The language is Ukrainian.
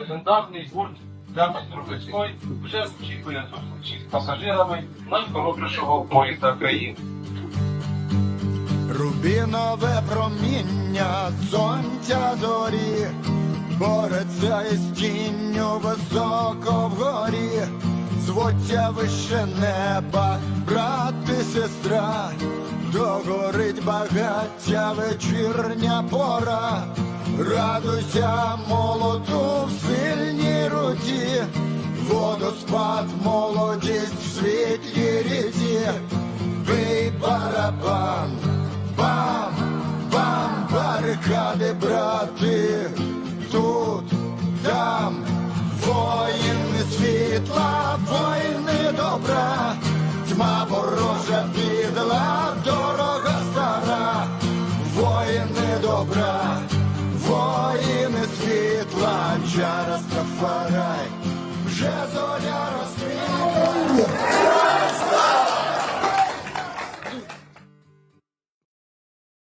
легендарний гурт Дякую Трубецької вже очікує зустрічі з пасажирами найхоробрішого поїзда країни. Рубінове проміння сонця зорі, бореться із тінню високо вгорі, звуться вище неба, брат і сестра, догорить багаття вечірня пора, радуйся молоду в сильній руці, водоспад, молодість в світлій ріці. Бий барабан, бам, бам, барикади, брати, тут, там, воїни світла, воїни добра, тьма ворожа підла, дорога стара, воїни добра, воїни світла, джара Стафарай, вже зоря.